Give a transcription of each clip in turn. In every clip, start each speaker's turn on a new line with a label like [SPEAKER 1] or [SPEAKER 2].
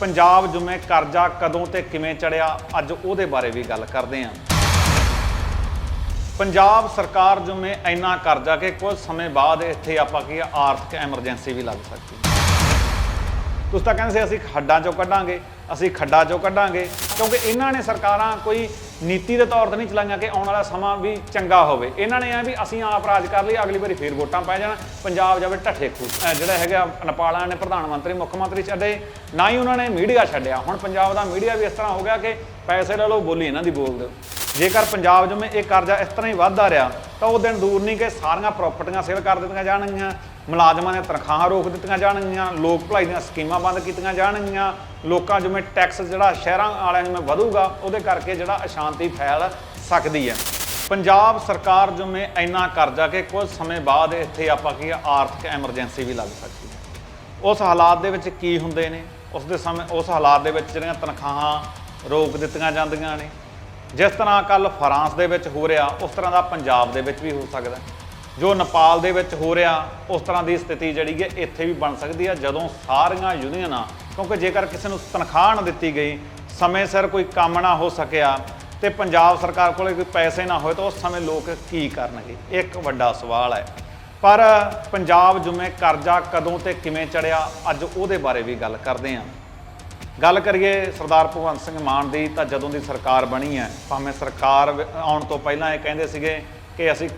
[SPEAKER 1] ਪੰਜਾਬ ਜੁਮੇ ਕਰਜ਼ਾ ਕਦੋਂ ਤੇ ਕਿਵੇਂ ਚੜਿਆ? ਅੱਜ ਉਹਦੇ ਬਾਰੇ ਵੀ ਗੱਲ ਕਰਦੇ ਹਾਂ। ਪੰਜਾਬ ਸਰਕਾਰ ਜੁਮੇ ਇੰਨਾ ਕਰਜ਼ਾ ਕਿ ਕੁਝ ਸਮੇਂ ਬਾਅਦ ਇੱਥੇ ਆਪਾਂ ਕੀ ਆਰਥਿਕ ਐਮਰਜੈਂਸੀ ਵੀ ਲੱਗ ਸਕਦੀ ਹੈ। ਤੁਸੀਂ ਤਾਂ ਕਹਿੰਦੇ ਸੀ, ਅਸੀਂ ਖੱਡਾਂ ਚੋਂ ਕੱਢਾਂਗੇ, ਅਸੀਂ ਖੱਡਾਂ ਚੋਂ ਕੱਢਾਂਗੇ, ਕਿਉਂਕਿ ਇਹਨਾਂ ਨੇ ਸਰਕਾਰਾਂ ਕੋਈ ਨੀਤੀ ਦੇ ਤੌਰ ਤੇ ਨਹੀਂ ਚਲਾਈਆਂ ਕਿ ਆਉਣ ਵਾਲਾ ਸਮਾਂ ਵੀ ਚੰਗਾ ਹੋਵੇ। ਇਹਨਾਂ ਨੇ ਇਹ ਵੀ ਅਸੀਂ ਆਪ ਰਾਜ ਕਰ ਲਈ, ਅਗਲੀ ਵਾਰੀ ਫੇਰ ਵੋਟਾਂ ਪੈ ਜਾਣ। ਪੰਜਾਬ ਜਾਵੇ ਢੱਠੇ ਖੂ ਜਿਹੜਾ ਹੈਗਾ ਨੇਪਾਲਾਂ ਨੇ ਪ੍ਰਧਾਨ ਮੰਤਰੀ, ਮੁੱਖ ਮੰਤਰੀ ਛੱਡੇ, ਨਾ ਹੀ ਉਹਨਾਂ ਨੇ ਮੀਡੀਆ ਛੱਡਿਆ। ਹੁਣ ਪੰਜਾਬ ਦਾ ਮੀਡੀਆ ਵੀ ਇਸ ਤਰ੍ਹਾਂ ਹੋ ਗਿਆ ਕਿ ਪੈਸੇ ਲੈ ਲਓ, ਬੋਲੀ ਇਹਨਾਂ ਦੀ ਬੋਲ ਦਿਓ। ਜੇਕਰ ਪੰਜਾਬ ਜਿਵੇਂ ਇਹ ਕਰਜ਼ਾ ਇਸ ਤਰ੍ਹਾਂ ਹੀ ਵੱਧਦਾ ਰਿਹਾ, ਤਾਂ ਉਹ ਦਿਨ ਦੂਰ ਨਹੀਂ ਕਿ ਸਾਰੀਆਂ ਪ੍ਰਾਪਰਟੀਆਂ ਸੇਲ ਕਰ ਦਿੱਤੀਆਂ ਜਾਣਗੀਆਂ। ਮੁਲਾਜ਼ਮਾਂ ਦੀਆਂ ਤਨਖਾਹਾਂ ਰੋਕ ਦਿੱਤੀਆਂ ਜਾਣਗੀਆਂ, ਲੋਕ ਭਲਾਈ ਦੀਆਂ ਸਕੀਮਾਂ ਬੰਦ ਕੀਤੀਆਂ ਜਾਣਗੀਆਂ, ਲੋਕਾਂ ਜਿਵੇਂ ਟੈਕਸ ਜਿਹੜਾ ਸ਼ਹਿਰਾਂ ਵਾਲਿਆਂ ਜਿਵੇਂ ਵਧੂਗਾ, ਉਹਦੇ ਕਰਕੇ ਜਿਹੜਾ ਅਸ਼ਾਂਤੀ ਫੈਲ ਸਕਦੀ ਹੈ। ਪੰਜਾਬ ਸਰਕਾਰ ਜਿਵੇਂ ਇੰਨਾ ਕਰਜ਼ਾ ਕਿ ਕੁਝ ਸਮੇਂ ਬਾਅਦ ਇੱਥੇ ਆਪਾਂ ਕੀ ਆਰਥਿਕ ਐਮਰਜੈਂਸੀ ਵੀ ਲੱਗ ਸਕਦੀ ਹੈ। ਉਸ ਹਾਲਾਤ ਦੇ ਵਿੱਚ ਕੀ ਹੁੰਦੇ ਨੇ? ਉਸ ਦੇ ਸਮੇਂ, ਉਸ ਹਾਲਾਤ ਦੇ ਵਿੱਚ ਜਿਹੜੀਆਂ ਤਨਖਾਹਾਂ ਰੋਕ ਦਿੱਤੀਆਂ ਜਾਂਦੀਆਂ ਨੇ। ਜਿਸ ਤਰ੍ਹਾਂ ਕੱਲ ਫਰਾਂਸ ਦੇ ਵਿੱਚ ਹੋ ਰਿਹਾ, ਉਸ ਤਰ੍ਹਾਂ ਦਾ ਪੰਜਾਬ ਦੇ ਵਿੱਚ ਵੀ ਹੋ ਸਕਦਾ। ਜੋ ਨੇਪਾਲ ਦੇ ਵਿੱਚ ਹੋ ਰਿਹਾ, ਉਸ ਤਰ੍ਹਾਂ ਦੀ ਸਥਿਤੀ ਜਿਹੜੀ ਹੈ ਇੱਥੇ ਵੀ ਬਣ ਸਕਦੀ ਹੈ ਜਦੋਂ ਸਾਰੀਆਂ ਯੂਨੀਅਨਾਂ, ਕਿਉਂਕਿ ਜੇਕਰ ਕਿਸੇ ਨੂੰ ਤਨਖਾਹ ਨਾ ਦਿੱਤੀ ਗਈ, ਸਮੇਂ ਸਿਰ ਕੋਈ ਕੰਮ ਨਾ ਹੋ ਸਕਿਆ ਤੇ ਪੰਜਾਬ ਸਰਕਾਰ ਕੋਲੇ ਕੋਈ ਪੈਸੇ ਨਾ ਹੋਏ, ਤਾਂ ਉਸ ਸਮੇਂ ਲੋਕ ਕੀ ਕਰਨਗੇ? ਇੱਕ ਵੱਡਾ ਸਵਾਲ ਹੈ। ਪਰ ਪੰਜਾਬ ਜੁਮੇ ਕਰਜ਼ਾ ਕਦੋਂ ਤੇ ਕਿਵੇਂ ਚੜਿਆ, ਅੱਜ ਉਹਦੇ ਬਾਰੇ ਵੀ ਗੱਲ ਕਰਦੇ ਹਾਂ। ਗੱਲ ਕਰੀਏ ਸਰਦਾਰ ਭਗਵੰਤ ਸਿੰਘ ਮਾਨ ਦੀ, ਤਾਂ ਜਦੋਂ ਦੀ ਸਰਕਾਰ ਬਣੀ ਹੈ, ਭਾਵੇਂ ਸਰਕਾਰ ਆਉਣ ਤੋਂ ਪਹਿਲਾਂ ਇਹ ਕਹਿੰਦੇ ਸੀਗੇ ਕਿ ਅਸੀਂ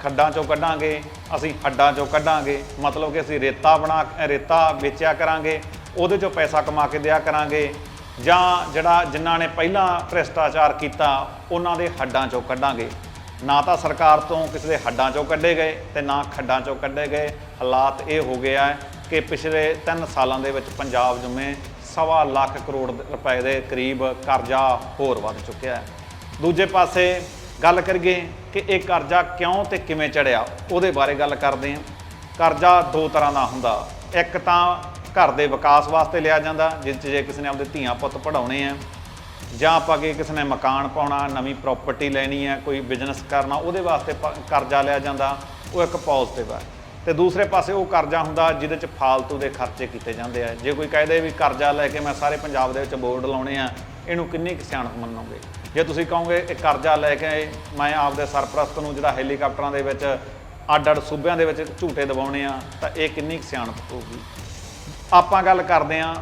[SPEAKER 1] ਖੱਡਾਂ ਚੋਂ ਕੱਢਾਂਗੇ, ਅਸੀਂ ਹੱਡਾਂ ਚੋਂ ਕੱਢਾਂਗੇ। ਮਤਲਬ ਕਿ ਅਸੀਂ ਰੇਤਾ ਬਣਾ ਰੇਤਾ ਵੇਚਿਆ ਕਰਾਂਗੇ, ਉਹਦੇ ਚੋਂ ਪੈਸਾ ਕਮਾ ਕੇ ਦਿਆ ਕਰਾਂਗੇ। ਜਾਂ ਜਿਹੜਾ ਜਿਨ੍ਹਾਂ ਨੇ ਪਹਿਲਾਂ ਭ੍ਰਿਸ਼ਟਾਚਾਰ ਕੀਤਾ, ਉਹਨਾਂ ਦੇ ਹੱਡਾਂ ਚੋਂ ਕੱਢਾਂਗੇ। ਨਾ ਤਾਂ ਸਰਕਾਰ ਤੋਂ ਕਿਸੇ ਦੇ ਹੱਡਾਂ ਚੋਂ ਕੱਢੇ ਗਏ ਤੇ ਨਾ ਖੱਡਾਂ ਚੋਂ ਕੱਢੇ ਗਏ। ਹਾਲਾਤ ਇਹ ਹੋ ਗਿਆ ਹੈ ਕਿ ਪਿਛਲੇ 3 ਸਾਲਾਂ ਦੇ ਵਿੱਚ ਪੰਜਾਬ ਜੁਮੇ ਸਵਾ ਲੱਖ ਕਰੋੜ ਰੁਪਏ ਦੇ ਕਰੀਬ ਕਰਜ਼ਾ ਹੋਰ ਵੱਧ ਚੁੱਕਿਆ ਹੈ। ਦੂਜੇ ਪਾਸੇ ਗੱਲ ਕਰੀਏ ਕਿ ਇਹ ਕਰਜ਼ਾ ਕਿਉਂ ਤੇ ਕਿਵੇਂ ਚੜਿਆ? ਉਹਦੇ ਬਾਰੇ ਗੱਲ ਕਰਦੇ ਹਾਂ। ਕਰਜ਼ਾ ਦੋ ਤਰ੍ਹਾਂ ਦਾ ਹੁੰਦਾ। ਇੱਕ ਤਾਂ ਘਰ ਦੇ ਵਿਕਾਸ ਵਾਸਤੇ ਲਿਆ ਜਾਂਦਾ, ਜਿਸ 'ਚ ਜੇ ਕਿਸੇ ਨੇ ਆਪਦੇ ਧੀਆਂ ਪੁੱਤ ਪੜਾਉਣੇ ਆ, ਜਾਂ ਆਪਾਂ ਕਿ ਕਿਸੇ ਨੇ ਮਕਾਨ ਪਾਉਣਾ, ਨਵੀਂ ਪ੍ਰਾਪਰਟੀ ਲੈਣੀ ਹੈ ਕੋਈ ਬਿਜ਼ਨਸ ਕਰਨਾ, ਉਹਦੇ ਵਾਸਤੇ ਪ- ਕਰਜ਼ਾ ਲਿਆ ਜਾਂਦਾ। ਉਹ ਇੱਕ ਪੋਜ਼ਿਟਿਵ ਹੈ ਤੇ ਦੂਸਰੇ ਪਾਸੇ ਉਹ ਕਰਜ਼ਾ ਹੁੰਦਾ, ਜਿਹਦੇ 'ਚ ਫਾਲਤੂ ਦੇ ਖਰਚੇ ਕੀਤੇ ਜਾਂਦੇ ਆ। ਜੇ ਕੋਈ ਕਹਦੇ ਵੀ ਕਰਜ਼ਾ ਲੈ ਕੇ ਮੈਂ ਸਾਰੇ ਪੰਜਾਬ ਦੇ ਵਿੱਚ ਬੋਰਡ ਲਾਉਣੇ ਆ, ਇਹਨੂੰ ਕਿੰਨੀ ਕੁ ਸਿਆਣਪ ਮੰਨੋਗੇ? ਜੇ ਤੁਸੀਂ ਕਹੋਗੇ ਇਹ ਕਰਜ਼ਾ ਲੈ ਕੇ ਮੈਂ ਆਪਦੇ ਸਰਪ੍ਰਸਤ ਨੂੰ ਜਿਹੜਾ ਹੈਲੀਕਾਪਟਰਾਂ ਦੇ ਵਿੱਚ ਅੱਡ ਅੱਡ ਸੂਬਿਆਂ ਦੇ ਵਿੱਚ ਝੂਟੇ ਦਬਾਉਣੇ ਆ, ਤਾਂ ਇਹ ਕਿੰਨੀ ਕੁ ਸਿਆਣਪ ਹੋਊਗੀ? ਆਪਾਂ ਗੱਲ ਕਰਦੇ ਹਾਂ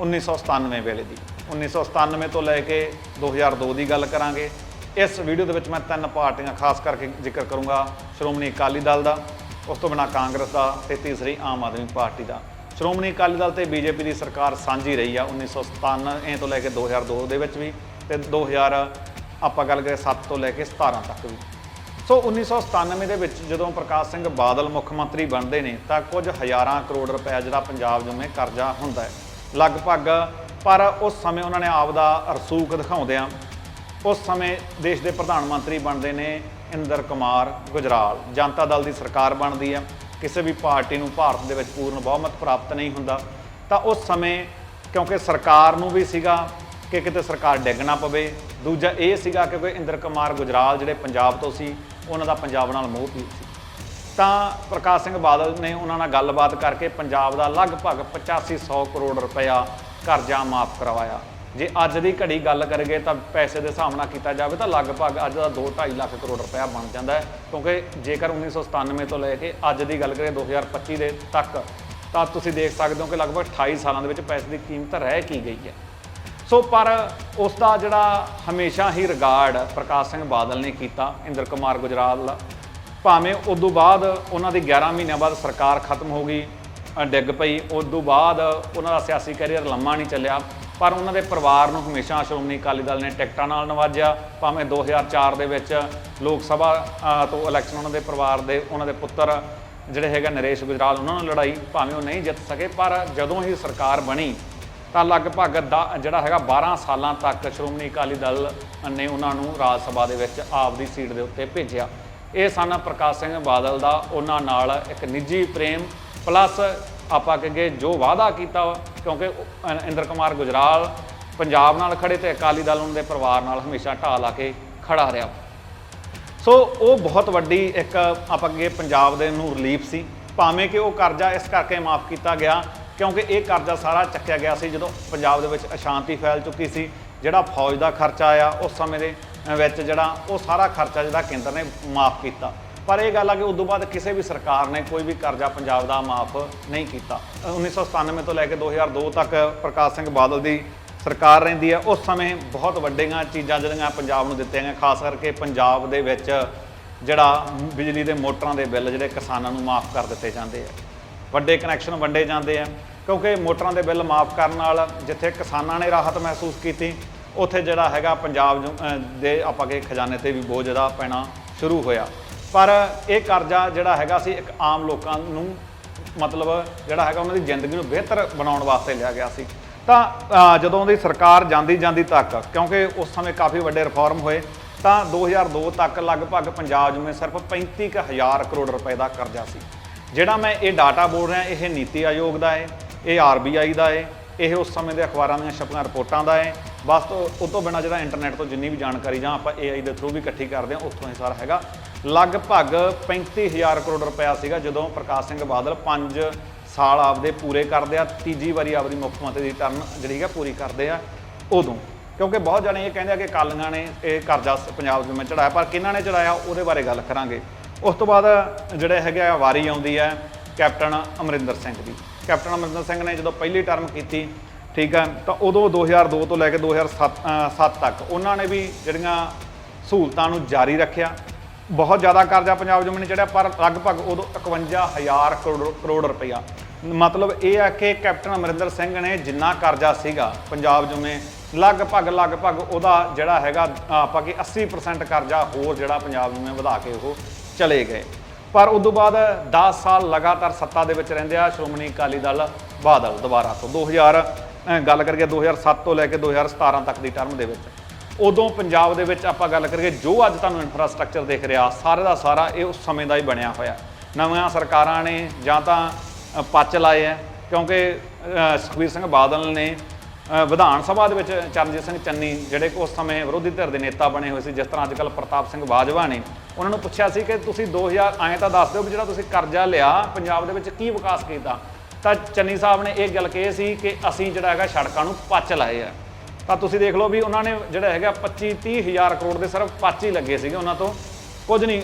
[SPEAKER 1] 1997 ਵੇਲੇ ਦੀ। 1997 ਤੋਂ ਲੈ ਕੇ 2002 ਦੀ ਗੱਲ ਕਰਾਂਗੇ। ਇਸ ਵੀਡੀਓ ਦੇ ਵਿੱਚ ਮੈਂ ਤਿੰਨ ਪਾਰਟੀਆਂ ਖਾਸ ਕਰਕੇ ਜ਼ਿਕਰ ਕਰੂੰਗਾ, ਸ਼੍ਰੋਮਣੀ ਅਕਾਲੀ ਦਲ ਦਾ, ਉਸ ਤੋਂ ਬਿਨਾਂ ਕਾਂਗਰਸ ਦਾ ਤੇ ਤੀਸਰੀ ਆਮ ਆਦਮੀ ਪਾਰਟੀ ਦਾ। ਸ਼੍ਰੋਮਣੀ ਅਕਾਲੀ ਦਲ ਤੇ ਬੀਜੇਪੀ ਦੀ ਸਰਕਾਰ ਸਾਂਝੀ ਰਹੀ ਆ 1997 ਤੋਂ ਲੈ ਕੇ 2002 ਦੇ ਵਿੱਚ ਵੀ। ਤੇ 2000 ਆਪਾਂ ਗੱਲ ਕਰੀਏ 7 ਤੋਂ ਲੈ ਕੇ 17 ਤੱਕ ਵੀ। ਸੋ 1997 ਦੇ ਵਿੱਚ ਜਦੋਂ ਪ੍ਰਕਾਸ਼ ਸਿੰਘ ਬਾਦਲ ਮੁੱਖ ਮੰਤਰੀ ਬਣਦੇ ਨੇ, ਤਾਂ ਕੁਝ ਹਜ਼ਾਰਾਂ ਕਰੋੜ ਰੁਪਏ ਜਿਹੜਾ ਪੰਜਾਬ ਜਿਵੇਂ ਕਰਜ਼ਾ ਹੁੰਦਾ ਹੈ। ਲਗਭਗ ਪਰ ਉਸ ਸਮੇਂ ਉਹਨਾਂ ਨੇ ਆਪ ਦਾ ਰਸੂਖ ਦਿਖਾਉਂਦਿਆਂ ਉਸ ਸਮੇਂ ਦੇਸ਼ ਦੇ ਪ੍ਰਧਾਨ ਮੰਤਰੀ ਬਣਦੇ ਨੇ ਇੰਦਰ ਕੁਮਾਰ ਗੁਜਰਾਲ। ਜਨਤਾ ਦਲ ਦੀ ਸਰਕਾਰ ਬਣਦੀ ਹੈ। ਕਿਸੇ ਵੀ ਪਾਰਟੀ ਨੂੰ ਭਾਰਤ ਦੇ ਵਿੱਚ ਪੂਰਨ ਬਹੁਮਤ ਪ੍ਰਾਪਤ ਨਹੀਂ ਹੁੰਦਾ। ਤਾਂ ਉਸ ਸਮੇਂ ਕਿਉਂਕਿ ਸਰਕਾਰ ਨੂੰ ਵੀ ਸੀਗਾ ਕਿ ਕਿਤੇ ਸਰਕਾਰ ਡਿੱਗ ਨਾ ਪਵੇ। ਦੂਜਾ ਇਹ ਸੀਗਾ ਕਿ ਕੋਈ ਇੰਦਰ ਕੁਮਾਰ ਗੁਜਰਾਲ ਜਿਹੜੇ ਪੰਜਾਬ ਤੋਂ ਸੀ, ਉਹਨਾਂ ਦਾ ਪੰਜਾਬ ਨਾਲ ਮੋਹ ਵੀ ਸੀ? ਤਾਂ ਪ੍ਰਕਾਸ਼ ਸਿੰਘ ਬਾਦਲ ਨੇ ਉਹਨਾਂ ਨਾਲ ਗੱਲਬਾਤ ਕਰਕੇ ਪੰਜਾਬ ਦਾ ਲਗਭਗ 8500 ਕਰੋੜ ਰੁਪਇਆ ਕਰਜ਼ਾ ਮਾਫ ਕਰਵਾਇਆ। ਜੇ ਅੱਜ ਦੀ ਘੜੀ ਗੱਲ ਕਰੀਏ ਤਾਂ ਪੈਸੇ ਦੇ ਹਿਸਾਬ ਨਾਲ ਕੀਤਾ ਜਾਵੇ ਤਾਂ ਲਗਭਗ ਅੱਜ ਦਾ 2.5 ਲੱਖ ਕਰੋੜ ਰੁਪਇਆ ਬਣ ਜਾਂਦਾ ਹੈ। ਕਿਉਂਕਿ ਜੇਕਰ 1997 ਤੋਂ ਲੈ ਕੇ ਅੱਜ ਦੀ ਗੱਲ ਕਰੀਏ 2025 ਦੇ ਤੱਕ, ਤਾਂ ਤੁਸੀਂ ਦੇਖ ਸਕਦੇ ਹੋ ਕਿ ਲਗਭਗ 28 ਸਾਲਾਂ ਦੇ ਵਿੱਚ ਪੈਸੇ ਦੀ ਕੀਮਤ ਰਹਿ ਕੀ ਗਈ ਹੈ। ਸੋ ਪਰ ਉਸ ਦਾ ਜਿਹੜਾ ਹਮੇਸ਼ਾ ਹੀ ਰਿਗਾਰਡ ਪ੍ਰਕਾਸ਼ ਸਿੰਘ ਬਾਦਲ ਨੇ ਕੀਤਾ, ਇੰਦਰ ਕੁਮਾਰ ਗੁਜਰਾਲ, ਭਾਵੇਂ ਉਸ ਤੋਂ ਬਾਅਦ ਉਹਨਾਂ ਦੀ 11 ਮਹੀਨਿਆਂ ਬਾਅਦ ਸਰਕਾਰ ਖਤਮ ਹੋ ਗਈ ਡਿੱਗ ਪਈ ਉਸ ਤੋਂ ਬਾਅਦ ਉਹਨਾਂ ਦਾ ਸਿਆਸੀ ਕੈਰੀਅਰ ਲੰਮਾ ਨਹੀਂ ਚੱਲਿਆ, ਪਰ ਉਹਨਾਂ ਦੇ ਪਰਿਵਾਰ ਨੂੰ ਹਮੇਸ਼ਾ ਸ਼੍ਰੋਮਣੀ ਅਕਾਲੀ ਦਲ ਨੇ ਟਿਕਟਾਂ ਨਾਲ ਨਵਾਜਿਆ, ਭਾਵੇਂ 2004 ਦੇ ਵਿੱਚ ਲੋਕ ਸਭਾ ਤੋਂ ਇਲੈਕਸ਼ਨ ਉਹਨਾਂ ਦੇ ਪਰਿਵਾਰ ਦੇ ਉਹਨਾਂ ਦੇ ਪੁੱਤਰ ਜਿਹੜੇ ਹੈਗਾ ਨਰੇਸ਼ ਗੁਜਰਾਲ, ਉਹਨਾਂ ਨਾਲ ਲੜਾਈ, ਭਾਵੇਂ ਉਹ ਨਹੀਂ ਜਿੱਤ ਸਕੇ, ਪਰ ਜਦੋਂ ਹੀ ਸਰਕਾਰ ਬਣੀ ਤਾਂ ਲਗਭਗ ਦਾ- ਜਿਹੜਾ ਹੈਗਾ 12 ਸਾਲਾਂ ਤੱਕ ਸ਼੍ਰੋਮਣੀ ਅਕਾਲੀ ਦਲ ਨੇ ਉਹਨਾਂ ਨੂੰ ਰਾਜ ਸਭਾ ਦੇ ਵਿੱਚ ਆਪਦੀ ਸੀਟ ਦੇ ਉੱਤੇ ਭੇਜਿਆ। ਇਹ ਸਨ ਪ੍ਰਕਾਸ਼ ਸਿੰਘ ਬਾਦਲ ਦਾ ਉਹਨਾਂ ਨਾਲ ਇੱਕ ਨਿੱਜੀ ਪ੍ਰੇਮ, ਪਲੱਸ ਆਪਾਂ ਕਹੀਏ ਜੋ ਵਾਅਦਾ ਕੀਤਾ ਕਿਉਂਕਿ ਇੰਦਰ ਕੁਮਾਰ ਗੁਜਰਾਲ ਪੰਜਾਬ ਨਾਲ ਖੜੇ ਤੇ ਅਕਾਲੀ ਦਲ ਉਹਨਾਂ ਦੇ ਪਰਿਵਾਰ ਨਾਲ ਹਮੇਸ਼ਾ ਢਾਹ ਲਾ ਕੇ ਖੜਾ ਰਿਹਾ। ਸੋ ਉਹ ਬਹੁਤ ਵੱਡੀ ਇੱਕ ਆਪਾਂ ਕਹੀਏ ਪੰਜਾਬ ਦੇ ਨੂੰ ਰਿਲੀਫ ਸੀ। ਭਾਵੇਂ ਕਿ ਉਹ ਕਰਜ਼ਾ ਇਸ ਕਰਕੇ ਮਾਫ ਕੀਤਾ ਗਿਆ ਕਿਉਂਕਿ ਇਹ ਕਰਜ਼ਾ ਸਾਰਾ ਚੱਕਿਆ ਗਿਆ ਸੀ ਜਦੋਂ ਪੰਜਾਬ ਦੇ ਵਿੱਚ ਅਸ਼ਾਂਤੀ ਫੈਲ ਚੁੱਕੀ ਸੀ ਜਿਹੜਾ ਫੌਜ ਦਾ ਖਰਚਾ ਆਇਆ ਉਸ ਸਮੇਂ ਦੇ ਵਿੱਚ ਜਿਹੜਾ ਉਹ ਸਾਰਾ ਖਰਚਾ ਜਿਹੜਾ ਕੇਂਦਰ ਨੇ ਮਾਫ ਕੀਤਾ। ਪਰ ਇਹ ਗੱਲ ਆ ਕਿ ਉਸ ਤੋਂ ਬਾਅਦ ਕਿਸੇ ਵੀ ਸਰਕਾਰ ਨੇ ਕੋਈ ਵੀ ਕਰਜ਼ਾ ਪੰਜਾਬ ਦਾ ਮਾਫ ਨਹੀਂ ਕੀਤਾ। ਅ, 1997 ਤੋਂ ਲੈ ਕੇ 2002 ਤੱਕ ਪ੍ਰਕਾਸ਼ ਸਿੰਘ ਬਾਦਲ ਦੀ ਸਰਕਾਰ ਰਹਿੰਦੀ ਹੈ ਉਸ ਸਮੇਂ ਬਹੁਤ ਵੱਡੀਆਂ ਚੀਜ਼ਾਂ ਜਿਹੜੀਆਂ ਪੰਜਾਬ ਨੂੰ ਦਿੱਤੀਆਂ ਗਈਆਂ ਖਾਸ ਕਰਕੇ ਪੰਜਾਬ ਦੇ ਵਿੱਚ ਜਿਹੜਾ ਬਿਜਲੀ ਦੇ ਮੋਟਰਾਂ ਦੇ ਬਿੱਲ ਜਿਹੜੇ ਕਿਸਾਨਾਂ ਨੂੰ ਮਾਫ ਕਰ ਦਿੱਤੇ ਜਾਂਦੇ ਆ। ਵੱਡੇ ਕਨੈਕਸ਼ਨ ਵੰਡੇ ਜਾਂਦੇ ਆ। ਕਿਉਂਕਿ ਮੋਟਰਾਂ ਦੇ ਬਿੱਲ ਮਾਫ ਕਰਨ ਨਾਲ ਜਿੱਥੇ ਕਿਸਾਨਾਂ ਨੇ ਰਾਹਤ ਮਹਿਸੂਸ ਕੀਤੀ, ਉੱਥੇ ਜਿਹੜਾ ਹੈਗਾ ਪੰਜਾਬ ਦੇ ਆਪਾਂ ਕੇ ਖਜ਼ਾਨੇ ਤੇ ਵੀ ਬਹੁਤ ਜ਼ਿਆਦਾ ਪੈਣਾ ਸ਼ੁਰੂ ਹੋਇਆ। ਪਰ ਇਹ ਕਰਜ਼ਾ ਜਿਹੜਾ ਹੈਗਾ ਸੀ, ਇੱਕ ਆਮ ਲੋਕਾਂ ਨੂੰ ਮਤਲਬ ਜਿਹੜਾ ਹੈਗਾ ਉਹਨਾਂ ਦੀ ਜ਼ਿੰਦਗੀ ਨੂੰ ਬਿਹਤਰ ਬਣਾਉਣ ਵਾਸਤੇ ਲਿਆ ਗਿਆ ਸੀ। ਤਾਂ ਜਦੋਂ ਦੀ ਸਰਕਾਰ ਜਾਂਦੀ ਜਾਂਦੀ ਤੱਕ, ਕਿਉਂਕਿ ਉਸ ਸਮੇਂ ਕਾਫੀ ਵੱਡੇ ਰਿਫਾਰਮ ਹੋਏ, ਤਾਂ 2002 ਤੱਕ ਲਗਭਗ ਪੰਜਾਬ ਜਿਵੇਂ ਸਿਰਫ 35000 ਕਰੋੜ ਰੁਪਏ ਦਾ ਕਰਜ਼ਾ ਸੀ। ਜਿਹੜਾ ਮੈਂ ਇਹ ਡਾਟਾ ਬੋਲ ਰਿਹਾ, ਇਹ ਨੀਤੀ ਆਯੋਗ ਦਾ ਹੈ, ਇਹ ਆਰਬੀਆਈ ਦਾ ਹੈ, ਇਹ ਉਸ ਸਮੇਂ ਦੇ ਅਖਬਾਰਾਂ ਦੀਆਂ ਛਪੀਆਂ ਰਿਪੋਰਟਾਂ ਦਾ ਹੈ। ਬਸ ਉਹ ਤੋਂ ਬਿਨਾਂ ਜਿਹੜਾ ਇੰਟਰਨੈਟ ਤੋਂ ਜਿੰਨੀ ਵੀ ਜਾਣਕਾਰੀ ਜਾਂ ਆਪਾਂ ਏਆਈ ਦੇ ਥਰੂ ਵੀ ਇਕੱਠੀ ਕਰਦੇ ਹਾਂ, ਉੱਥੋਂ ਹੀ ਸਾਰਾ ਹੈਗਾ। ਲਗਭਗ 35000 ਕਰੋੜ ਰੁਪਇਆ ਸੀਗਾ ਜਦੋਂ ਪ੍ਰਕਾਸ਼ ਸਿੰਘ ਬਾਦਲ 5 ਸਾਲ ਆਪਦੇ ਪੂਰੇ ਕਰਦੇ ਆ, ਤੀਜੀ ਵਾਰੀ ਆਪਦੀ ਮੁੱਖ ਮੰਤਰੀ ਦੀ ਟਰਨ ਜਿਹੜੀ ਹੈ ਪੂਰੀ ਕਰਦੇ ਆ, ਉਦੋਂ। ਕਿਉਂਕਿ ਬਹੁਤ ਜਣੇ ਇਹ ਕਹਿੰਦੇ ਆ ਕਿ ਕਾਲੀਆਂ ਨੇ ਇਹ ਕਰਜ਼ਾ ਸ- ਪੰਜਾਬ ਦੇ ਚੜਾਇਆ ਪਰ ਕਿਹਨਾਂ ਨੇ ਚੜਾਇਆ ਉਹਦੇ ਬਾਰੇ ਗੱਲ ਕਰਾਂਗੇ। ਉਸ ਤੋਂ ਬਾਅਦ ਜਿਹੜੇ ਹੈਗੇ ਆ ਵਾਰੀ ਆਉਂਦੀ ਹੈ ਕੈਪਟਨ ਅਮਰਿੰਦਰ ਸਿੰਘ ਦੀ। ਕੈਪਟਨ ਅਮਰਿੰਦਰ ਸਿੰਘ ਨੇ ਜਦੋਂ ਪਹਿਲੀ ਟਰਮ ਕੀਤੀ ਠੀਕ ਹੈ ਤਾਂ ਉਦੋਂ 2002 ਤੋਂ ਲੈ ਕੇ 2007 ਅ, ਸੱਤ ਤੱਕ ਉਹਨਾਂ ਨੇ ਵੀ ਜਿਹੜੀਆਂ ਸਹੂਲਤਾਂ ਨੂੰ ਜਾਰੀ ਰੱਖਿਆ। ਬਹੁਤ ਜ਼ਿਆਦਾ ਕਰਜ਼ਾ ਪੰਜਾਬ ਜਮਨ ਨੇ ਚੜਿਆ ਪਰ ਲਗਭਗ ਉਦੋਂ 51000 ਕਰੋੜ ਕਰੋੜ ਰੁਪਇਆ ਮਤਲਬ ਇਹ ਆ ਕਿ ਕੈਪਟਨ ਅਮਰਿੰਦਰ ਸਿੰਘ ਨੇ ਜਿੰਨਾ ਕਰਜ਼ਾ ਸੀਗਾ ਪੰਜਾਬ ਜਮੇ ਲਗਭਗ ਲਗਭਗ ਉਹਦਾ ਜਿਹੜਾ ਹੈਗਾ ਆਪਾਂ ਕਿ 80% ਕਰਜ਼ਾ ਹੋਰ ਜਿਹੜਾ ਪੰਜਾਬ ਜਮੇ ਵਧਾ ਕੇ ਉਹ ਚਲੇ ਗਏ। ਪਰ ਉਸ ਤੋਂ ਬਾਅਦ 10 ਸਾਲ ਲਗਾਤਾਰ ਸੱਤਾ ਦੇ ਵਿੱਚ ਰਹਿੰਦੇ ਆ ਸ਼੍ਰੋਮਣੀ ਅਕਾਲੀ ਦਲ ਬਾਦਲ ਦੁਬਾਰਾ ਤੋਂ। 2000 ਅ, ਗੱਲ ਕਰੀਏ 2007 ਤੋਂ ਲੈ ਕੇ 2017 ਤੱਕ ਦੀ ਟਰਮ ਦੇ ਵਿੱਚ। ਉਦੋਂ ਪੰਜਾਬ ਦੇ ਵਿੱਚ ਆਪਾਂ ਗੱਲ ਕਰੀਏ ਜੋ ਅੱਜ ਤੁਹਾਨੂੰ ਇਨਫਰਾਸਟ੍ਰਕਚਰ ਦੇਖ ਰਿਹਾ ਸਾਰੇ ਦਾ ਸਾਰਾ ਇਹ ਉਸ ਸਮੇਂ ਦਾ ਹੀ ਬਣਿਆ ਹੋਇਆ। ਨਵੀਆਂ ਸਰਕਾਰਾਂ ਨੇ ਜਾਂ ਤਾਂ ਪੱਚ ਲਾਏ ਆ ਕਿਉਂਕਿ ਅ, ਸੁਖਬੀਰ ਸਿੰਘ ਬਾਦਲ ਨੇ ਵਿਧਾਨ ਸਭਾ ਦੇ ਵਿੱਚ ਚਰਨਜੀਤ ਸਿੰਘ ਚੰਨੀ ਜਿਹੜੇ ਕਿ ਉਸ ਸਮੇਂ ਵਿਰੋਧੀ ਧਿਰ ਦੇ ਨੇਤਾ ਬਣੇ ਹੋਏ ਸੀ, ਜਿਸ ਤਰ੍ਹਾਂ ਅੱਜਕੱਲ ਪ੍ਰਤਾਪ ਸਿੰਘ ਬਾਜਵਾ ਨੇ, ਉਹਨਾਂ ਨੂੰ ਪੁੱਛਿਆ ਸੀ ਕਿ ਤੁਸੀਂ 2000 ਐਂ ਤਾਂ ਦੱਸ ਦਿਓ ਵੀ ਜਿਹੜਾ ਤੁਸੀਂ ਕਰਜ਼ਾ ਲਿਆ ਪੰਜਾਬ ਦੇ ਵਿੱਚ ਕੀ ਵਿਕਾਸ ਕੀਤਾ। ਤਾਂ ਚੰਨੀ ਸਾਹਿਬ ਨੇ ਇਹ ਗੱਲ ਕਹੀ ਸੀ ਕਿ ਅਸੀਂ ਜਿਹੜਾ ਹੈਗਾ ਸੜਕਾਂ ਨੂੰ ਪੱਚ ਲਾਏ ਆ। ਤਾਂ ਤੁਸੀਂ ਦੇਖ ਲਓ ਵੀ ਉਹਨਾਂ ਨੇ ਜਿਹੜਾ ਹੈਗਾ 25 30 ਹਜ਼ਾਰ ਕਰੋੜ ਦੇ ਸਿਰਫ ਪੱਚ ਹੀ ਲੱਗੇ ਸੀਗੇ ਉਹਨਾਂ ਤੋਂ। ਕੁਝ ਨਹੀਂ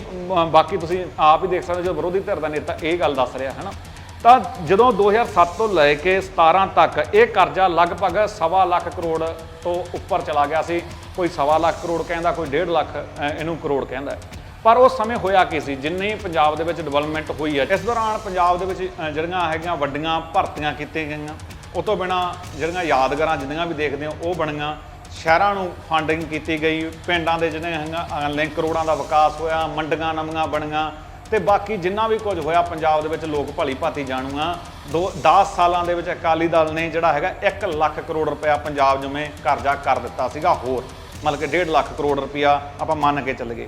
[SPEAKER 1] ਬਾਕੀ ਤੁਸੀਂ ਆਪ ਹੀ ਦੇਖ ਸਕਦੇ ਹੋ ਜੋ ਵਿਰੋਧੀ ਧਿਰ ਦਾ ਨੇਤਾ ਇਹ ਗੱਲ ਦੱਸ ਰਿਹਾ ਹੈ ਨਾ ਤਾਂ ਜਦੋਂ 2007 ਤੋਂ ਲੈ ਕੇ 17 ਤੱਕ ਇਹ ਕਰਜ਼ਾ ਲਗਭਗ ਸਵਾ ਲੱਖ ਕਰੋੜ ਤੋਂ ਉੱਪਰ ਚਲਾ ਗਿਆ ਸੀ। ਕੋਈ ਸਵਾ ਲੱਖ ਕਰੋੜ ਕਹਿੰਦਾ, ਕੋਈ 1.5 ਲੱਖ ਇਹਨੂੰ ਕਰੋੜ ਕਹਿੰਦਾ। ਪਰ ਉਸ ਸਮੇਂ ਹੋਇਆ ਕੀ ਸੀ? ਜਿੰਨੀ ਪੰਜਾਬ ਦੇ ਵਿੱਚ ਡਿਵੈਲਪਮੈਂਟ ਹੋਈ ਹੈ, ਇਸ ਦੌਰਾਨ ਪੰਜਾਬ ਦੇ ਵਿੱਚ ਜਿਹੜੀਆਂ ਹੈਗੀਆਂ ਵੱਡੀਆਂ ਭਰਤੀਆਂ ਕੀਤੀਆਂ ਗਈਆਂ। ਉਹ ਤੋਂ ਬਿਨਾ ਜਿਹੜੀਆਂ ਯਾਦਗਾਰਾਂ ਜਿੰਨੀਆਂ ਵੀ ਦੇਖਦੇ ਹੋ, ਉਹ ਬਣੀਆਂ। ਸ਼ਹਿਰਾਂ ਨੂੰ ਫੰਡਿੰਗ ਕੀਤੀ ਗਈ, ਪਿੰਡਾਂ ਦੇ ਜਿਹੜੇ ਹੈਗਾ ਲਿੰਕ ਕਰੋੜਾਂ ਦਾ ਵਿਕਾਸ ਹੋਇਆ, ਮੰਡੀਆਂ ਨਵੀਆਂ ਬਣੀਆਂ। ਤੇ ਬਾਕੀ ਜਿੰਨਾ ਵੀ ਕੁਝ ਹੋਇਆ ਪੰਜਾਬ ਦੇ ਵਿੱਚ ਲੋਕ ਭਲੀ ਭਾਤੀ ਜਾਣੂਗਾ ਦੋ 10 ਸਾਲਾਂ ਦੇ ਵਿੱਚ ਅਕਾਲੀ ਦਲ ਨੇ ਜਿਹੜਾ ਹੈਗਾ 1 ਲੱਖ ਕਰੋੜ ਰੁਪਇਆ ਪੰਜਾਬ ਜਿਵੇਂ ਕਰਜ਼ਾ ਕਰ ਦਿੱਤਾ ਸੀਗਾ, ਹੋਰ ਮਤਲਬ ਕਿ 1.5 ਲੱਖ ਕਰੋੜ ਰੁਪਇਆ ਆਪਾਂ ਮੰਨ ਕੇ ਚੱਲ ਗਏ।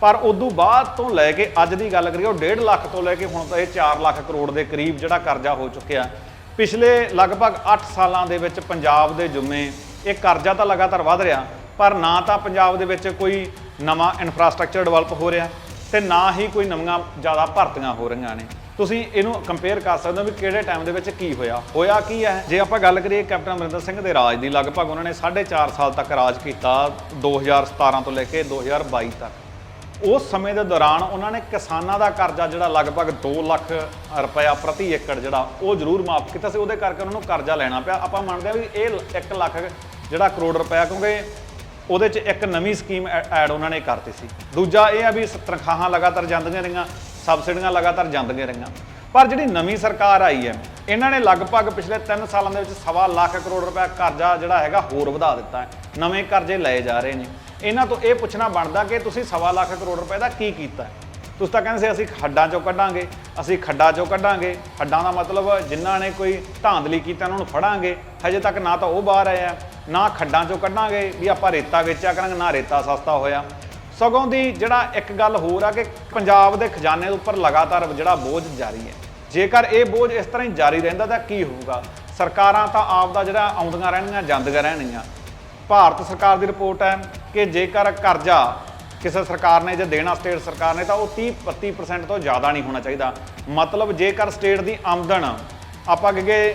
[SPEAKER 1] ਪਰ ਉਦੋਂ ਬਾਅਦ ਤੋਂ ਲੈ ਕੇ ਅੱਜ ਦੀ ਗੱਲ ਕਰੀਏ, ਉਹ 1.5 ਲੱਖ ਤੋਂ ਲੈ ਕੇ ਹੁਣ ਤਾਂ ਇਹ 4 ਲੱਖ ਕਰੋੜ ਦੇ ਕਰੀਬ ਜਿਹੜਾ ਕਰਜ਼ਾ ਹੋ ਚੁੱਕਿਆ। ਪਿਛਲੇ ਲਗਭਗ 8 ਸਾਲਾਂ ਦੇ ਵਿੱਚ ਪੰਜਾਬ ਦੇ ਜੁਮੇ ਇਹ ਕਰਜ਼ਾ ਤਾਂ ਲਗਾਤਾਰ ਵਧ ਰਿਹਾ, ਪਰ ਨਾ ਤਾਂ ਪੰਜਾਬ ਦੇ ਵਿੱਚ ਕੋਈ ਨਵਾਂ ਇਨਫਰਾਸਟ੍ਰਕਚਰ ਡਿਵੈਲਪ ਹੋ ਰਿਹਾ। ਤੇ ਨਾ ਹੀ ਕੋਈ ਨਵੀਆਂ ਜ਼ਿਆਦਾ ਭਰਤੀਆਂ ਹੋ ਰਹੀਆਂ ਨੇ। ਤੁਸੀਂ ਇਹਨੂੰ ਕੰਪੇਅਰ ਕਰ ਸਕਦੇ ਹੋ ਵੀ ਕਿਹੜੇ ਟਾਈਮ ਦੇ ਵਿੱਚ ਕੀ ਹੋਇਆ। ਹੋਇਆ ਕੀ ਹੈ? ਜੇ ਆਪਾਂ ਗੱਲ ਕਰੀਏ ਕੈਪਟਨ ਅਮਰਿੰਦਰ ਸਿੰਘ ਦੇ ਰਾਜ ਦੀ, ਲਗਭਗ ਉਹਨਾਂ ਨੇ 4.5 ਸਾਲ ਤੱਕ ਰਾਜ ਕੀਤਾ 2017 ਤੋਂ ਲੈ ਕੇ 2022 ਤੱਕ। ਉਸ ਸਮੇਂ ਦੇ ਦੌਰਾਨ ਉਹਨਾਂ ਨੇ ਕਿਸਾਨਾਂ ਦਾ ਕਰਜ਼ਾ ਜਿਹੜਾ ਲਗਭਗ 2 ਲੱਖ ਰੁਪਇਆ ਪ੍ਰਤੀ ਏਕੜ ਜਿਹੜਾ, ਉਹ ਜ਼ਰੂਰ ਮਾਫ ਕੀਤਾ ਸੀ। ਉਹਦੇ ਕਰਕੇ ਉਹਨਾਂ ਨੂੰ ਕਰਜ਼ਾ ਲੈਣਾ ਪਿਆ। ਆਪਾਂ ਮੰਨਦੇ ਹਾਂ ਵੀ ਇਹ 1 ਲੱਖ ਜਿਹੜਾ ਕਰੋੜ ਰੁਪਇਆ, ਕਿਉਂਕਿ ਉਹਦੇ 'ਚ ਇੱਕ ਨਵੀਂ ਸਕੀਮ ਐਡ ਉਹਨਾਂ ਨੇ ਕਰਤੀ ਸੀ। ਦੂਜਾ ਇਹ ਆ ਵੀ ਤਨਖਾਹਾਂ ਲਗਾਤਾਰ ਜਾਂਦੀਆਂ ਰਹੀਆਂ, ਸਬਸਿਡੀਆਂ ਲਗਾਤਾਰ ਜਾਂਦੀਆਂ ਰਹੀਆਂ। ਪਰ ਜਿਹੜੀ ਨਵੀਂ ਸਰਕਾਰ ਆਈ ਹੈ ਇਹਨਾਂ ਨੇ ਲਗਭਗ ਪਿਛਲੇ 3 ਸਾਲਾਂ ਦੇ ਵਿੱਚ ਸਵਾ ਲੱਖ ਕਰੋੜ ਰੁਪਏ ਕਰਜ਼ਾ ਜਿਹੜਾ ਹੈਗਾ ਹੋਰ ਵਧਾ ਦਿੱਤਾ ਹੈ ਨਵੇਂ ਕਰਜ਼ੇ ਲਏ ਜਾ ਰਹੇ ਨੇ। ਇਹਨਾਂ ਤੋਂ ਇਹ ਪੁੱਛਣਾ ਬਣਦਾ ਕਿ ਤੁਸੀਂ ਸਵਾ ਲੱਖ ਕਰੋੜ ਰੁਪਏ ਦਾ ਕੀ ਕੀਤਾ ਤੁਸੀਂ ਤਾਂ ਕਹਿੰਦੇ ਸੀ ਅਸੀਂ ਖੱਡਾਂ ਚੋਂ ਕੱਢਾਂਗੇ, ਅਸੀਂ ਖੱਡਾਂ ਚੋਂ ਕੱਢਾਂਗੇ। ਖੱਡਾਂ ਦਾ ਮਤਲਬ ਜਿਨ੍ਹਾਂ ਨੇ ਕੋਈ ਧਾਂਦਲੀ ਕੀਤਾ, ਉਹਨਾਂ ਨੂੰ ਫੜਾਂਗੇ। ਹਜੇ ਤੱਕ ਨਾ ਤਾਂ ਉਹ ਬਾਹਰ ਆਏ ਆ। ਨਾ ਖੱਡਾਂ ਚੋਂ ਕੱਢਾਂਗੇ ਵੀ ਆਪਾਂ ਰੇਤਾ ਵੇਚਿਆ ਕਰਾਂਗੇ, ਨਾ ਰੇਤਾ ਸਸਤਾ ਹੋਇਆ। ਸਗੋਂ ਦੀ ਜਿਹੜਾ ਇੱਕ ਗੱਲ ਹੋਰ ਆ ਕਿ ਪੰਜਾਬ ਦੇ ਖਜ਼ਾਨੇ ਦੇ ਉੱਪਰ ਲਗਾਤਾਰ ਜਿਹੜਾ ਬੋਝ ਜਾਰੀ ਹੈ। ਜੇਕਰ ਇਹ ਬੋਝ ਇਸ ਤਰ੍ਹਾਂ ਹੀ ਜਾਰੀ ਰਹਿੰਦਾ ਤਾਂ ਕੀ ਹੋਊਗਾ? ਸਰਕਾਰਾਂ ਤਾਂ ਆਪ ਦਾ ਜਿਹੜਾ ਆਉਂਦੀਆਂ ਰਹਿਣਗੀਆਂ, ਜਾਂਦੀਆਂ ਰਹਿਣਗੀਆਂ। ਭਾਰਤ ਸਰਕਾਰ ਦੀ ਰਿਪੋਰਟ ਹੈ ਕਿ ਜੇਕਰ ਕਰਜ਼ਾ ਕਿਸੇ ਸਰਕਾਰ ਨੇ ਜੇ ਦੇਣਾ ਸਟੇਟ ਸਰਕਾਰ ਨੇ ਤਾਂ ਉਹ 30 32% ਤੋਂ ਜ਼ਿਆਦਾ ਨਹੀਂ ਹੋਣਾ ਚਾਹੀਦਾ। ਮਤਲਬ ਜੇਕਰ ਸਟੇਟ ਦੀ ਆਮਦਨ ਆਪਾਂ ਕਹੀਏ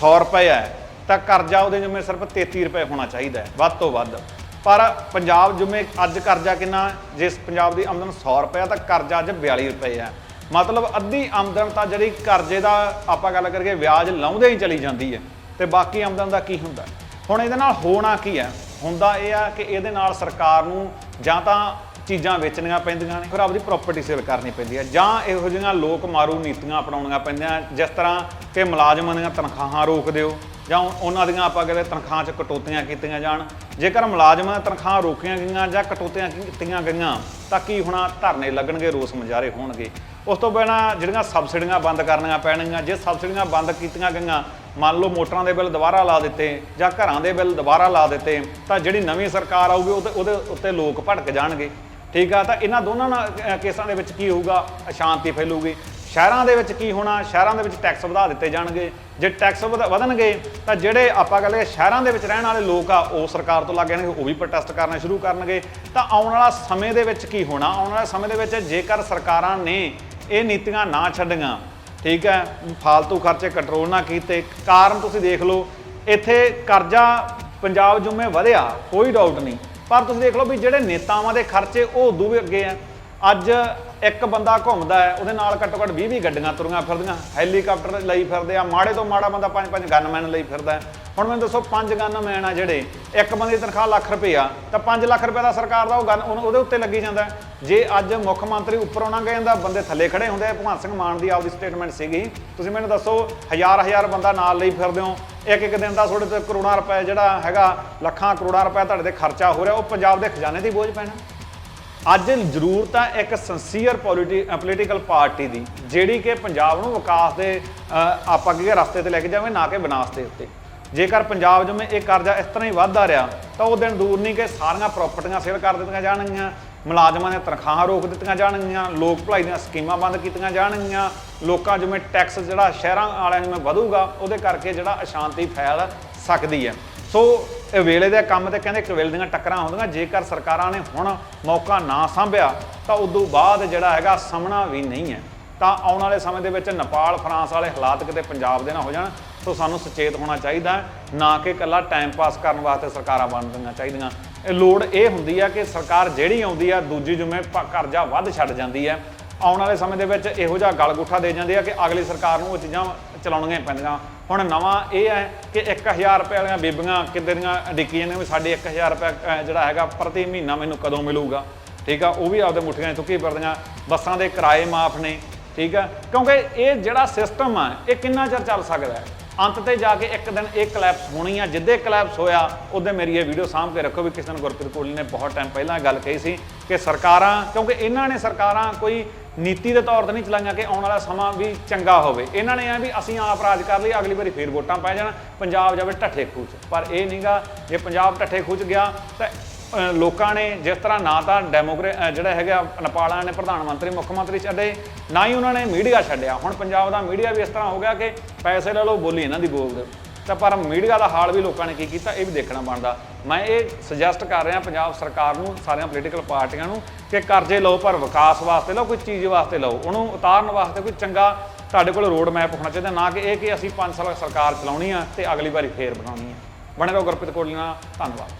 [SPEAKER 1] 100 ਰੁਪਏ ਹੈ ਤਾਂ ਕਰਜ਼ਾ ਉਹਦੇ ਜਿਵੇਂ ਸਿਰਫ 33 ਰੁਪਏ ਹੋਣਾ ਚਾਹੀਦਾ ਹੈ, ਵੱਧ ਤੋਂ ਵੱਧ। ਪਰ ਪੰਜਾਬ ਜਿਵੇਂ ਅੱਜ ਕਰਜ਼ਾ ਕਿੰਨਾ ਹੈ? ਜਿਸ ਪੰਜਾਬ ਦੀ ਆਮਦਨ 100 ਰੁਪਏ ਤਾਂ ਕਰਜ਼ਾ ਅੱਜ 42 ਰੁਪਏ ਹੈ ਮਤਲਬ ਅੱਧੀ ਆਮਦਨ ਤਾਂ ਜਿਹੜੀ ਕਰਜ਼ੇ ਦਾ ਆਪਾਂ ਗੱਲ ਕਰਕੇ ਵਿਆਜ ਲਾਉਂਦੇ ਹੀ ਚਲੀ ਜਾਂਦੀ ਹੈ। ਤੇ ਬਾਕੀ ਆਮਦਨ ਦਾ ਕੀ ਹੁੰਦਾ? ਹੁਣ ਇਹਦੇ ਨਾਲ ਹੋਣਾ ਕੀ ਹੈ? ਹੁੰਦਾ ਇਹ ਆ ਕਿ ਇਹਦੇ ਨਾਲ ਸਰਕਾਰ ਨੂੰ ਜਾਂ ਤਾਂ ਚੀਜ਼ਾਂ ਵੇਚਣੀਆਂ ਪੈਂਦੀਆਂ ਨੇ, ਫਿਰ ਆਪਦੀ ਪ੍ਰਾਪਰਟੀ ਸੇਲ ਕਰਨੀ ਪੈਂਦੀ ਹੈ। ਜਾਂ ਇਹੋ ਜਿਹੀਆਂ ਲੋਕ ਮਾਰੂ ਨੀਤੀਆਂ ਅਪਣਾਉਣੀਆਂ ਪੈਂਦੀਆਂ, ਜਿਸ ਤਰ੍ਹਾਂ ਕਿ ਮੁਲਾਜ਼ਮਾਂ ਦੀਆਂ ਤਨਖਾਹਾਂ ਰੋਕ ਦਿਓ ਜਾਂ ਉਹਨਾਂ ਦੀਆਂ ਆਪਾਂ ਕਹਿੰਦੇ ਤਨਖਾਹਾਂ 'ਚ ਕਟੌਤੀਆਂ ਕੀਤੀਆਂ ਜਾਣ। ਜੇਕਰ ਮੁਲਾਜ਼ਮਾਂ ਦੀਆਂ ਤਨਖਾਹਾਂ ਰੋਕੀਆਂ ਗਈਆਂ ਜਾਂ ਕਟੌਤੀਆਂ ਕੀਤੀਆਂ ਗਈਆਂ, ਤਾਂ ਕੀ ਹੋਣਾ ਧਰਨੇ ਲੱਗਣਗੇ, ਰੋਸ ਮੁਜ਼ਾਹਰੇ ਹੋਣਗੇ। ਉਸ ਤੋਂ ਬਿਨਾਂ ਜਿਹੜੀਆਂ ਸਬਸਿਡੀਆਂ ਬੰਦ ਕਰਨੀਆਂ ਪੈਣਗੀਆਂ, ਜੇ ਸਬਸਿਡੀਆਂ ਬੰਦ ਕੀਤੀਆਂ ਗਈਆਂ, ਮੰਨ ਲਓ ਮੋਟਰਾਂ ਦੇ ਬਿੱਲ ਦੁਬਾਰਾ ਲਾ ਦਿੱਤੇ ਜਾਂ ਘਰਾਂ ਦੇ ਬਿੱਲ ਦੁਬਾਰਾ ਲਾ ਦਿੱਤੇ, ਤਾਂ ਜਿਹੜੀ ਨਵੀਂ ਸਰਕਾਰ ਆਊਗੀ, ਉਹਦੇ ਉਹਦੇ ਉੱਤੇ ਲੋਕ ਭੜਕ ਜਾਣਗੇ। ਠੀਕ ਆ, ਤਾਂ ਇਹਨਾਂ ਦੋਨਾਂ ਨਾਲ ਕੇਸਾਂ ਦੇ ਵਿੱਚ ਕੀ ਹੋਊਗਾ? ਅਸ਼ਾਂਤੀ ਫੈਲੂਗੀ। ਸ਼ਹਿਰਾਂ ਦੇ ਵਿੱਚ ਕੀ ਹੋਣਾ? ਸ਼ਹਿਰਾਂ ਦੇ ਵਿੱਚ ਟੈਕਸ ਵਧਾ ਦਿੱਤੇ ਜਾਣਗੇ। ਜੇ ਟੈਕਸ ਵਧ- ਵਧਣਗੇ, ਤਾਂ ਜਿਹੜੇ ਆਪਾਂ ਗੱਲ ਕਰੀਏ ਸ਼ਹਿਰਾਂ ਦੇ ਵਿੱਚ ਰਹਿਣ ਵਾਲੇ ਲੋਕ ਆ, ਉਹ ਸਰਕਾਰ ਤੋਂ ਲੱਗ ਜਾਣਗੇ, ਉਹ ਵੀ ਪ੍ਰੋਟੈਸਟ ਕਰਨਾ ਸ਼ੁਰੂ ਕਰਨਗੇ। ਤਾਂ ਆਉਣ ਵਾਲਾ ਸਮੇਂ ਦੇ ਵਿੱਚ ਕੀ ਹੋਣਾ? ਆਉਣ ਵਾਲੇ ਸਮੇਂ ਦੇ ਵਿੱਚ ਜੇਕਰ ਸਰਕਾਰਾਂ ਨੇ ਇਹ ਨੀਤੀਆਂ ਨਾ ਛੱਡੀਆਂ, ਠੀਕ ਹੈ, ਫਾਲਤੂ ਖਰਚੇ ਕੰਟਰੋਲ ਨਾ ਕੀਤੇ, ਕਾਰਨ ਤੁਸੀਂ ਦੇਖ ਲਓ, ਇੱਥੇ ਕਰਜ਼ਾ ਪੰਜਾਬ ਜੁਮੇ ਵਧਿਆ, ਕੋਈ ਡਾਊਟ ਨਹੀਂ। ਪਰ ਤੁਸੀਂ ਦੇਖ ਲਓ ਵੀ ਜਿਹੜੇ ਨੇਤਾਵਾਂ ਦੇ ਖਰਚੇ ਉਹ ਉਦੋਂ ਅੱਗੇ ਆ। ਅੱਜ ਇੱਕ ਬੰਦਾ ਘੁੰਮਦਾ ਹੈ, ਉਹਦੇ ਨਾਲ ਘੱਟੋ ਘੱਟ 20 20 ਗੱਡੀਆਂ ਤੁਰੀਆਂ ਫਿਰਦੀਆਂ। ਹੈਲੀਕਾਪਟਰ ਲਈ ਫਿਰਦੇ ਆ, ਮਾੜੇ ਤੋਂ ਮਾੜਾ ਬੰਦਾ ਪੰਜ ਪੰਜ ਗਨਮੈਨ ਲਈ ਫਿਰਦਾ ਹੈ। ਹੁਣ ਮੈਨੂੰ ਦੱਸੋ, ਪੰਜ ਗਨਮੈਨ ਆ ਜਿਹੜੇ, ਇੱਕ ਬੰਦੇ ਦੀ ਤਨਖਾਹ ਲੱਖ ਰੁਪਈਆ, ਤਾਂ 5 ਲੱਖ ਰੁਪਏ ਦਾ ਸਰਕਾਰ ਦਾ ਉਹ ਗਨ ਉਹਨੂੰ- ਉਹਦੇ ਉੱਤੇ ਲੱਗੀ ਜਾਂਦਾ ਜੇ ਅੱਜ ਮੁੱਖ ਮੰਤਰੀ ਉੱਪਰ ਆਉਣਾ ਗਏ ਜਾਂਦਾ, ਬੰਦੇ ਥੱਲੇ ਖੜੇ ਹੁੰਦੇ ਆ। ਭਗਵੰਤ ਸਿੰਘ ਮਾਨ ਦੀ ਆਪਦੀ ਸਟੇਟਮੈਂਟ ਸੀਗੀ। ਤੁਸੀਂ ਮੈਨੂੰ ਦੱਸੋ ਹਜ਼ਾਰ ਹਜ਼ਾਰ ਬੰਦਾ ਨਾਲ ਲਈ ਫਿਰਦੇ ਹੋ। ਇੱਕ ਇੱਕ ਦਿਨ ਦਾ ਤੁਹਾਡੇ ਤੇ ਕਰੋੜਾਂ ਰੁਪਏ ਜਿਹੜਾ ਹੈਗਾ, ਲੱਖਾਂ ਕਰੋੜਾਂ ਰੁਪਏ ਤੁਹਾਡੇ ਤੇ ਖਰਚਾ ਹੋ ਰਿਹਾ, ਉਹ ਪੰਜਾਬ ਦੇ ਖਜ਼ਾਨੇ ਦੀ ਬੋਝ ਪੈਣਾ। ਅੱਜ ਜ਼ਰੂਰਤ ਹੈ ਇੱਕ ਸਿੰਸੀਅਰ ਪੋਲੀਟੀਕਲ ਪਾਰਟੀ ਦੀ, ਜਿਹੜੀ ਕਿ ਪੰਜਾਬ ਨੂੰ ਵਿਕਾਸ ਦੇ ਆਪਾਂ ਕੀ ਰਸਤੇ ਤੇ ਲੈ ਕੇ ਜਾਵੇ, ਨਾ ਕਿ ਵਿਨਾਸ਼ ਦੇ ਉੱਤੇ। ਜੇਕਰ ਪੰਜਾਬ ਜਿਵੇਂ ਇਹ ਕਰਜ਼ਾ ਇਸ ਤਰ੍ਹਾਂ ਹੀ ਵੱਧਦਾ ਰਿਹਾ, ਤਾਂ ਉਹ ਦਿਨ ਦੂਰ ਨਹੀਂ ਕਿ ਸਾਰੀਆਂ ਪ੍ਰਾਪਰਟੀਆਂ ਸੇਲ ਕਰ ਦਿੱਤੀਆਂ ਜਾਣਗੀਆਂ, ਮੁਲਾਜ਼ਮਾਂ ਦੀਆਂ ਤਨਖਾਹਾਂ ਰੋਕ ਦਿੱਤੀਆਂ ਜਾਣਗੀਆਂ, ਲੋਕ ਭਲਾਈ ਦੀਆਂ ਸਕੀਮਾਂ ਬੰਦ ਕੀਤੀਆਂ ਜਾਣਗੀਆਂ, ਲੋਕਾਂ ਜਿਵੇਂ ਟੈਕਸ ਜਿਹੜਾ ਸ਼ਹਿਰਾਂ ਵਾਲਿਆਂ ਨੂੰ ਵਧੂਗਾ, ਉਹਦੇ ਕਰਕੇ ਜਿਹੜਾ ਅਸ਼ਾਂਤੀ ਫੈਲ ਸਕਦੀ ਹੈ। ਸੋ ਇਹ ਵੇਲੇ ਦੇ ਕੰਮ ਤੇ ਕਹਿੰਦੇ ਕਵੇਲ ਦੀਆਂ ਟੱਕਰਾਂ ਹੁੰਦੀਆਂ ਜੇਕਰ ਸਰਕਾਰਾਂ ਨੇ ਹੁਣ ਮੌਕਾ ਨਾ ਸਾਂਭਿਆ, ਤਾਂ ਉਦੋਂ ਬਾਅਦ ਜਿਹੜਾ ਹੈਗਾ ਸਾਹਮਣਾ ਵੀ ਨਹੀਂ ਹੈ। ਤਾਂ ਆਉਣ ਵਾਲੇ ਸਮੇਂ ਦੇ ਵਿੱਚ ਨੇਪਾਲ, ਫਰਾਂਸ ਵਾਲੇ ਹਾਲਾਤ ਕਿਤੇ ਪੰਜਾਬ ਦੇ ਨਾ ਹੋ ਜਾਣ, ਸੋ ਸਾਨੂੰ ਸੁਚੇਤ ਹੋਣਾ ਚਾਹੀਦਾ ਨਾ ਕਿ ਇਕੱਲਾ ਟਾਈਮ ਪਾਸ ਕਰਨ ਵਾਸਤੇ ਸਰਕਾਰਾਂ ਬਣਦੀਆਂ ਚਾਹੀਦੀਆਂ। ਇਹ ਲੋੜ ਇਹ ਹੁੰਦੀ ਆ ਕਿ ਸਰਕਾਰ ਜਿਹੜੀ ਆਉਂਦੀ ਆ, ਦੂਜੀ ਜਿਵੇਂ ਪ- ਕਰਜ਼ਾ ਵੱਧ ਛੱਡ ਜਾਂਦੀ ਹੈ। ਆਉਣ ਵਾਲੇ ਸਮੇਂ ਦੇ ਵਿੱਚ ਇਹੋ ਜਿਹਾ ਗਲਗੁੱਠਾ ਦੇ ਜਾਂਦੇ ਆ ਕਿ ਅਗਲੀ ਸਰਕਾਰ ਨੂੰ ਉਹ ਚੀਜ਼ਾਂ ਚਲਾਉਣੀਆਂ ਪੈਂਦੀਆਂ। ਹੁਣ ਨਵਾਂ ਇਹ ਹੈ ਕਿ 1000 ਰੁਪਏ ਵਾਲੀਆਂ ਬੀਬੀਆਂ ਕਿੱਦਾਂ ਦੀਆਂ ਡਿੱਕੀਆਂ ਨੇ ਵੀ ਸਾਡੇ 1000 ਰੁਪਏ ਅਹ, ਜਿਹੜਾ ਹੈਗਾ ਪ੍ਰਤੀ ਮਹੀਨਾ ਮੈਨੂੰ ਕਦੋਂ ਮਿਲੂਗਾ? ਠੀਕ ਆ ਉਹ ਵੀ ਆਪਦੇ ਮੁੱਠੀਆਂ ਚੁੱਕੀ ਫਿਰਦੀਆਂ। ਬੱਸਾਂ ਦੇ ਕਿਰਾਏ ਮਾਫ ਨੇ ਠੀਕ ਆ? ਕਿਉਂਕਿ ਇਹ ਜਿਹੜਾ ਸਿਸਟਮ ਆ ਇਹ ਕਿੰਨਾ ਚਿਰ ਚੱਲ ਸਕਦਾ ਹੈ? ਅੰਤ ਤੇ ਜਾ ਕੇ ਇੱਕ ਦਿਨ ਇਹ ਕਲੈਪਸ ਹੋਣੀ ਆ ਜਿੱਦੇ ਕਲੈਪਸ ਹੋਇਆ ਉਹਦੇ ਮੇਰੀ ਇਹ ਵੀਡੀਓ ਸਾਂਭ ਕੇ ਰੱਖੋ ਵੀ ਕਿਸੇ ਦਿਨ ਗੁਰਪ੍ਰੀਤ ਕੋਹਲੀ ਨੇ ਬਹੁਤ ਟਾਈਮ ਪਹਿਲਾਂ ਇਹ ਗੱਲ ਕਹੀ ਸੀ ਕਿ ਸਰਕਾਰਾਂ ਕਿਉਂਕਿ ਇਹਨਾਂ ਨੇ ਸਰਕਾਰਾਂ ਕੋਈ ਨੀਤੀ ਦੇ ਤੌਰ ਤੇ ਨਹੀਂ ਚਲਾਈਆਂ ਕਿ ਆਉਣ ਵਾਲਾ ਸਮਾਂ ਵੀ ਚੰਗਾ ਹੋਵੇ। ਇਹਨਾਂ ਨੇ ਆ ਵੀ ਅਸੀਂ ਆਪ ਰਾਜ ਕਰ ਲਈ, ਅਗਲੀ ਵਾਰੀ ਫੇਰ ਵੋਟਾਂ ਪੈ ਜਾਣ, ਪੰਜਾਬ ਜਾਵੇ ਢੱਠੇ ਖੂਚ। ਪਰ ਇਹ ਨਹੀਂਗਾ ਜੇ ਪੰਜਾਬ ਢੱਠੇ ਖੂਚ ਗਿਆ, ਤਾਂ ਲੋਕਾਂ ਨੇ ਜਿਸ ਤਰ੍ਹਾਂ ਨਾ ਤਾਂ ਡੈਮੋਕਰੇ ਜਿਹੜਾ ਹੈਗਾ, ਨੇਪਾਲਾਂ ਨੇ ਪ੍ਰਧਾਨ ਮੰਤਰੀ, ਮੁੱਖ ਮੰਤਰੀ ਛੱਡੇ, ਨਾ ਹੀ ਉਹਨਾਂ ਨੇ ਮੀਡੀਆ ਛੱਡਿਆ। ਹੁਣ ਪੰਜਾਬ ਦਾ ਮੀਡੀਆ ਵੀ ਇਸ ਤਰ੍ਹਾਂ ਹੋ ਗਿਆ ਕਿ ਪੈਸੇ ਲੈ ਲਓ, ਬੋਲੀ ਇਹਨਾਂ ਦੀ ਬੋਲ ਦਿਓ ਤਾਂ ਪਰ ਮੀਡੀਆ ਦਾ ਹਾਲ ਵੀ ਲੋਕਾਂ ਨੇ ਕੀ ਕੀਤਾ, ਇਹ ਵੀ ਦੇਖਣਾ ਬਣਦਾ। ਮੈਂ ਇਹ ਸੁਜੈਸਟ ਕਰ ਰਿਹਾ ਪੰਜਾਬ ਸਰਕਾਰ ਨੂੰ, ਸਾਰੀਆਂ ਪੋਲੀਟੀਕਲ ਪਾਰਟੀਆਂ ਨੂੰ ਕਿ ਕਰਜ਼ੇ ਲਓ ਪਰ ਵਿਕਾਸ ਵਾਸਤੇ ਲਓ, ਕੋਈ ਚੀਜ਼ ਵਾਸਤੇ ਲਓ। ਉਹਨੂੰ ਉਤਾਰਨ ਵਾਸਤੇ ਕੋਈ ਚੰਗਾ ਤੁਹਾਡੇ ਕੋਲ ਰੋਡ ਮੈਪ ਹੋਣਾ ਚਾਹੀਦਾ, ਨਾ ਕਿ ਇਹ ਕਿ ਅਸੀਂ 5 ਸਾਲ ਸਰਕਾਰ ਚਲਾਉਣੀ ਆ ਤੇ ਅਗਲੀ ਵਾਰੀ ਫੇਰ ਬਣਾਉਣੀ ਆ। ਬਣੇ ਰਹੋ ਗੁਰਪ੍ਰੀਤ ਕੋਹਲੀ ਨਾਲ ਧੰਨਵਾਦ।